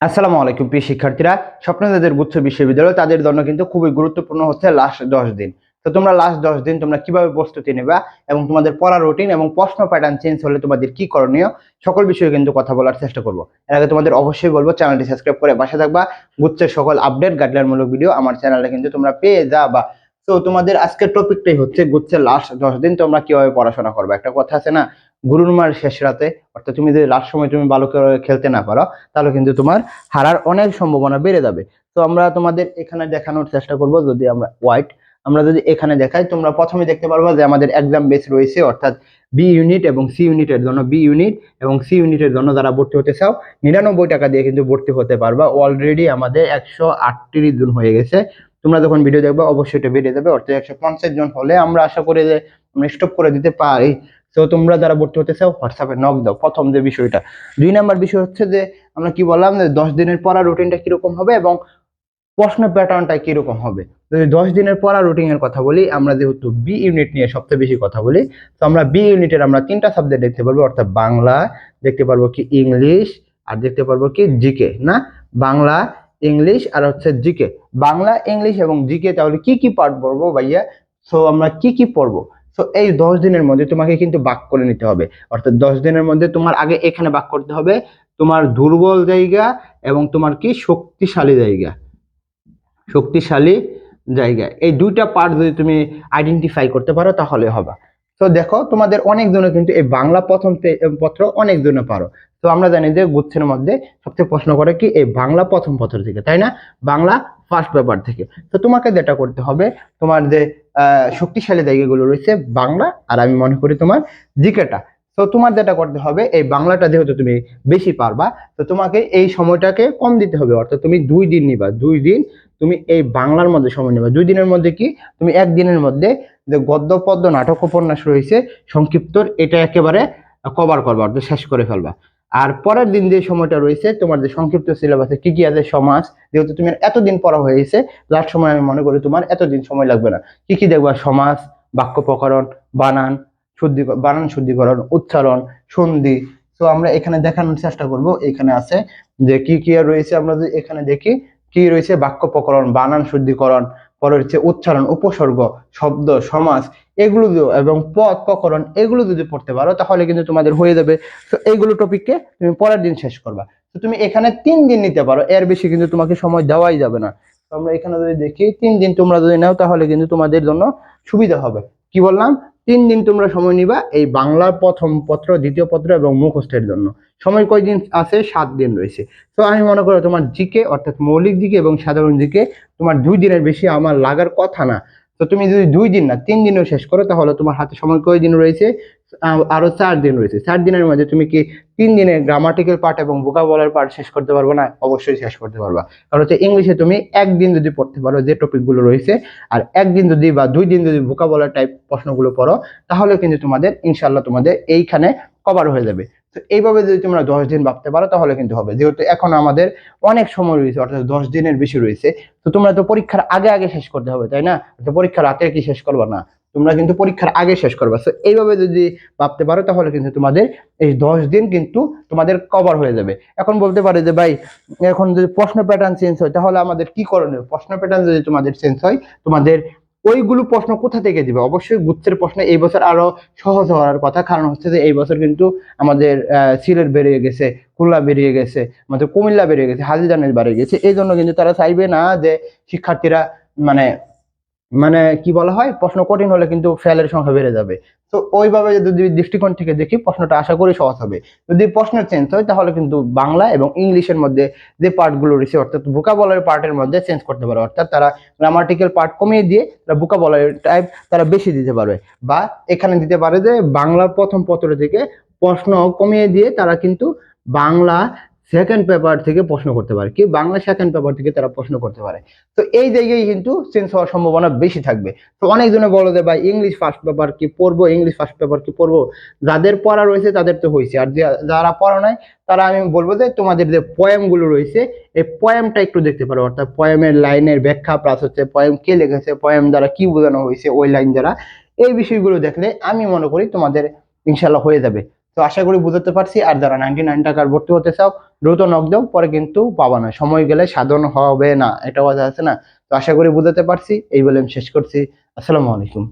আসসালামু আলাইকুম, প্রিয় শিক্ষার্থীরা। স্বপ্ন যাদের গুচ্ছ বিশ্ববিদ্যালয়, তাদের জন্য কিন্তু খুবই গুরুত্বপূর্ণ হচ্ছে লাস্ট দশ দিন। তো তোমরা লাস্ট দশ দিন তোমরা কীভাবে প্রস্তুতি নেবা এবং তোমাদের পড়া রুটিন এবং প্রশ্ন প্যাটার্ন চেঞ্জ হলে তোমাদের কি করণীয়, সকল বিষয়ে কিন্তু কথা বলার চেষ্টা করব। এর আগে তোমাদের অবশ্যই বলব চ্যানেলটি সাবস্ক্রাইব করে বাসা থাকবা। গুচ্ছের সকল আপডেট গাইডলাইনমূলক ভিডিও আমার চ্যানেলে কিন্তু তোমরা পেয়ে যাবা। তো তোমাদের আজকের টপিকটাই হচ্ছে গুচ্ছের লাস্ট দশ দিন তোমরা কীভাবে পড়াশোনা করবে। একটা কথা আছে না, গুরুর মার শেষ রাতে, অর্থাৎ তুমি যদি লাস্ট সময় তুমি ভালো করে খেলতে না পারো, তাহলে কিন্তু তোমার হারার অনেক সম্ভাবনা বেড়ে যাবে। তো আমরা তোমাদের এখানে দেখানোর চেষ্টা করব যদি আমরা হোয়াইট আমরা যদি এখানে দেখাই, তোমরা প্রথমে দেখতে পারব যে আমাদের এক্সাম বেস রয়েছে, অর্থাৎ বি ইউনিট এবং সি ইউনিটের জন্য বি ইউনিট এবং সি ইউনিটের জন্য যারা ভর্তি হতে চাও, নিরানব্বই টাকা দিয়ে কিন্তু ভর্তি হতে পারবা। অলরেডি আমাদের একশো আটত্রিশ জন হয়ে গেছে। তোমরা যখন ভিডিও দেখবে, অবশ্যই এটা বেড়ে যাবে। অর্থাৎ একশো পঞ্চাশ জন হলে আমরা আশা করি যে আমরা স্টপ করে দিতে পারি। তো তোমরা যারা ভর্তি হতে চাও হোয়াটসঅ্যাপে নক দাও। প্রথম যে বিষয়টা। দুই নাম্বার বিষয় হচ্ছে যে, আমরা কি বললাম যে, দশ দিনের পড়া রুটিনটা কীরকম হবে এবং প্রশ্ন প্যাটার্নটা কীরকম হবে? যদি দশ দিনের পড়া রুটিনের কথা বলি, আমরা যেহেতু বি ইউনিট নিয়ে সবচেয়ে বেশি কথা বলি, তো আমরা বি ইউনিটের আমরা তিনটা সাবজেক্ট দেখতে পারব। অর্থাৎ বাংলা, দেখতে পারব কি ইংলিশ আর দেখতে পারব কি জিকে না? বাংলা ইংলিশ আর হচ্ছে জিকে বাংলা ইংলিশ এবং জিকে তাহলে কি কি পার্ট পড়ব ভাইয়া? সো আমরা কি কি পড়ব? সো এই দশ দিনের মধ্যে তোমাকে কিন্তু বাক করে নিতে হবে। অর্থাৎ দশ দিনের মধ্যে তোমার আগে এখানে বাক করতে হবে তোমার দুর্বল জায়গা এবং তোমার কি? শক্তিশালী জায়গা। শক্তিশালী জায়গা। এই দুইটা পার্ট যদি তুমি আইডেন্টিফাই করতে পারো তাহলে হবে। তো দেখো, তোমাদের অনেক জনে কিন্তু এই বাংলা প্রথম পত্র অনেক জনে পারো। তো আমরা জানি যে গুচ্ছের মধ্যে সবচেয়ে প্রশ্ন করে কি এই বাংলা প্রথম পত্র থেকে, তাই না? বাংলা ফার্স্ট পেপার থেকে। তো তোমাকে যেটা করতে হবে, তোমার যে শক্তিশালী জায়গাগুলো রয়েছে বাংলা, আর আমি মনে করি তোমার জিকেটা। তো তোমার যেটা করতে হবে, এই বাংলাটা যেহেতু তুমি বেশি পারবা, তো তোমাকে এই সময়টাকে কম দিতে হবে। অর্থাৎ তুমি দুই দিন নিবা। দুই দিন তুমি এই বাংলার মধ্যে সময় নেবা। দুই দিনের মধ্যে কি? তুমি একদিনের মধ্যে যে গদ্য, পদ্য, নাটক উপন্যাস রয়েছে, সংক্ষিপ্তর, এটা একেবারে কভার করবা, অর্থাৎ শেষ করে ফেলবা। আর পরের দিন যে সময়টা রয়েছে, তোমার যে সংক্ষিপ্ত সিলেবাসে কি কি আছে সমাজ যেহেতু তুমি এতদিন পড়া হয়ে গেছে লাস্ট সময় আমি মনে করি তোমার এতদিন সময় লাগবে না। কি কি দেখবা? সমাজ বাক্য প্রকরণ, বানান, শুদ্ধি, বানান শুদ্ধিকরণ, উচ্চারণ, সন্ধি। তো আমরা এখানে দেখানোর চেষ্টা করব। এখানে আছে যে কি কি রয়েছে, আমরা যদি এখানে দেখি, কি রয়েছে? বাক্য প্রকরণ, বানান শুদ্ধিকরণ পরে হচ্ছে উচ্চারণ, উপসর্গ, শব্দ, সমাজ, এগুলো এবং পদ প্রকরণ, এগুলো যদি পড়তে পারো, তাহলে কিন্তু তোমাদের হয়ে যাবে। তো এইগুলো টপিককে তুমি পরের দিন শেষ করবা। তো তুমি এখানে তিন দিন নিতে পারো, এর বেশি কিন্তু তোমাকে সময় দেওয়াই যাবে না। তো আমরা এখানে যদি দেখি, তিন দিন তোমরা যদি নাও, তাহলে কিন্তু তোমাদের জন্য সুবিধা হবে। কি বললাম? তিন দিন তোমরা সময় নিবা এই বাংলার প্রথম পত্র, দ্বিতীয় পত্র এবং মুখস্থের জন্য। সময় কয়দিন আছে? সাত দিন রয়েছে। তো আমি মনে করি তোমার জিকে, অর্থাৎ মৌলিক দিকে এবং সাধারণ দিকে তোমার দুই দিনের বেশি আমার লাগার কথা না। তো তুমি যদি দুই দিন না তিন দিনও শেষ করো তাহলে তোমার হাতে সময় কয়দিন রয়েছে? আহ, আরও চার দিন রয়েছে। চার দিনের মধ্যে তুমি কি তিন দিনের গ্রামাটিক্যাল পার্ট এবং ভোকাবুলার পার্ট শেষ করতে পারব না? অবশ্যই শেষ করতে পারবা। কারণ হচ্ছে ইংলিশে তুমি একদিন যদি পড়তে পারো যে টপিকগুলো রয়েছে আর একদিন যদি বা দুই দিন যদি ভোকাবুলার টাইপ প্রশ্নগুলো পড়ো তাহলে কিন্তু তোমাদের ইনশাল্লাহ তোমাদের এইখানে কভার হয়ে যাবে। তো এইভাবে যদি তোমরা দশ দিন ভাবতে পারো, তাহলে কিন্তু হবে। যেহেতু এখন আমাদের অনেক সময় রয়েছে, অর্থাৎ দশ দিনের বেশি রয়েছে, তো তোমরা তো পরীক্ষার আগে আগে শেষ করতে হবে, তাই না? তো পরীক্ষার রাতে কি শেষ করবা না? তোমরা কিন্তু পরীক্ষার আগে শেষ করবা। তো এইভাবে যদি ভাবতে পারো, তাহলে কিন্তু তোমাদের এই দশ দিন কিন্তু তোমাদের কভার হয়ে যাবে। এখন বলতে পারে যে, ভাই, এখন যদি প্রশ্ন প্যাটার্ন চেঞ্জ হয়, তাহলে আমাদের কি করণীয়? প্রশ্ন প্যাটার্ন যদি তোমাদের চেঞ্জ হয়, তোমাদের ওইগুলো প্রশ্ন কোথা থেকে দিবে? অবশ্যই গুচ্ছের প্রশ্ন এই বছর আরও সহজ হওয়ার কথা। কারণ হচ্ছে যে এই বছর কিন্তু আমাদের সিলেট বেরিয়ে গেছে, খুলনা বেরিয়ে গেছে, আমাদের কুমিল্লা বেরিয়ে গেছে হাজিজানের বেরিয়ে গেছে। এই জন্য কিন্তু তারা চাইবে না যে শিক্ষার্থীরা মানে মানে কি বলা হয়? প্রশ্ন কঠিন হলে কিন্তু ফেলের সংখ্যা বেড়ে যাবে। তো ওইভাবে যদি দৃষ্টিকোণ থেকে দেখি, প্রশ্নটা আশা করি সহজ হবে। যদি প্রশ্ন চেঞ্জ হয়, তাহলে কিন্তু বাংলা এবং ইংলিশের মধ্যে যে পার্টগুলো রয়েছে, অর্থাৎ ভোকাবলারি পার্টের মধ্যে চেঞ্জ করতে পারে। অর্থাৎ তারা গ্রামাটিক্যাল পার্ট কমিয়ে দিয়ে তারা ভোকাবলারি টাইপ তারা বেশি দিতে পারবে। বা এখানে দিতে পারে যে বাংলার প্রথম পত্র থেকে প্রশ্ন কমিয়ে দিয়ে তারা কিন্তু বাংলা সেকেন্ড পেপার থেকে প্রশ্ন করতে পারে। কি বাংলা সেকেন্ড পেপার থেকে তারা প্রশ্ন করতে পারে। তো এই জায়গায় কিন্তু চেঞ্জ হওয়ার সম্ভাবনা বেশি থাকবে। তো অনেকজনে বলো যে, ভাই ইংলিশ ফার্স্ট পেপার কি পড়ব? ইংলিশ ফার্স্ট পেপার কি পড়ব? যাদের পড়া রয়েছে, তাদের তো হয়েছে আর যারা পড়া নাই, তারা আমি বলব যে, তোমাদের যে পয়েমগুলো রয়েছে, এই পয়েমটা একটু দেখতে পারো। অর্থাৎ পয়েমের লাইনের ব্যাখ্যা প্লাস হচ্ছে পয়েম কে লিখেছে পয়েম দ্বারা কি বোঝানো হয়েছে, ওই লাইন দ্বারা। এই বিষয়গুলো দেখলে আমি মনে করি তোমাদের ইনশাল্লাহ হয়ে যাবে। তো আশা করি বুঝতে পারছি। আর যারা নাইনটি নাইন টাকার ভর্তি হতে চাও, দ্রুত নক দাও পরে কিন্তু পাবা না। সময় গেলে সাধন হবে না। এটা কথা আছে না? তো আশা করি বুঝতে পারছি। এই বলে আমি শেষ করছি। আসসালামু আলাইকুম।